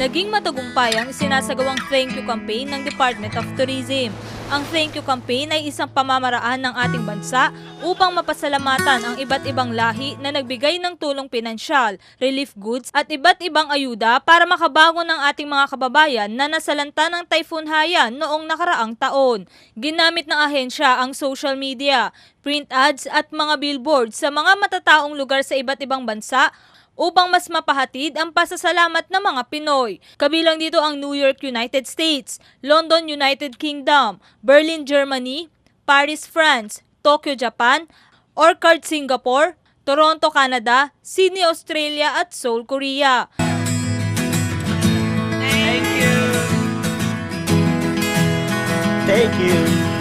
Naging matagumpay ang sinasagawang Thank You campaign ng Department of Tourism. Ang Thank You campaign ay isang pamamaraan ng ating bansa upang mapasalamatan ang iba't ibang lahi na nagbigay ng tulong pinansyal, relief goods at iba't ibang ayuda para makabangon ng ating mga kababayan na nasalanta ng Typhoon Haiyan noong nakaraang taon. Ginamit ng ahensya ang social media, print ads at mga billboards sa mga matataong lugar sa iba't ibang bansa upang mas mapahatid ang pasasalamat ng mga Pinoy. Kabilang dito ang New York, United States, London, United Kingdom, Berlin, Germany, Paris, France, Tokyo, Japan, Orchard, Singapore, Toronto, Canada, Sydney, Australia at Seoul, Korea. Thank you.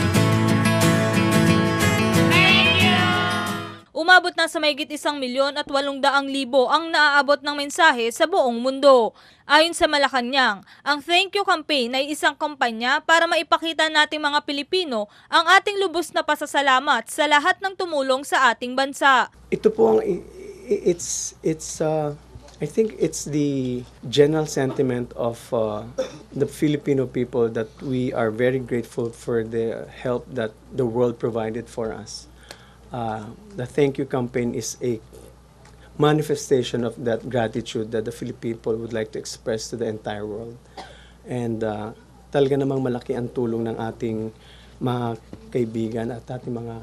Umabot na sa mahigit isang milyon at walong daang libo ang naaabot ng mensahe sa buong mundo. Ayon sa Malacanang, ang Thank You Campaign ay isang kampanya para maipakita nating mga Pilipino ang ating lubos na pasasalamat sa lahat ng tumulong sa ating bansa. ito po ang it's it's uh, I think it's the general sentiment of uh, the Filipino people that we are very grateful for the help that the world provided for us. Uh, the thank you campaign is a manifestation of that gratitude that the Filipino people would like to express to the entire world. And uh, talaga namang malaki ang tulong ng ating mga kaibigan at ating mga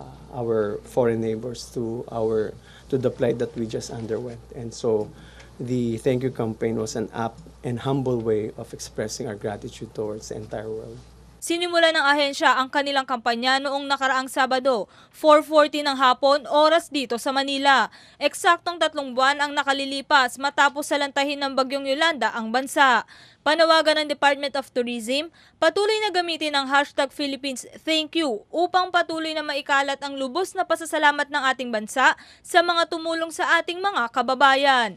uh, our foreign neighbors to our to the plight that we just underwent. And so the thank you campaign was an apt and humble way of expressing our gratitude towards the entire world. Sinimula ng ahensya ang kanilang kampanya noong nakaraang Sabado, 4.40 ng hapon, oras dito sa Manila. Eksaktong tatlong buwan ang nakalilipas matapos salantahin ng Bagyong Yolanda ang bansa. Panawagan ng Department of Tourism, patuloy na gamitin ang hashtag Philippines Thank You upang patuloy na maikalat ang lubos na pasasalamat ng ating bansa sa mga tumulong sa ating mga kababayan.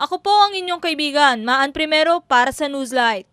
Ako po ang inyong kaibigan, Maan Primero para sa Newslight.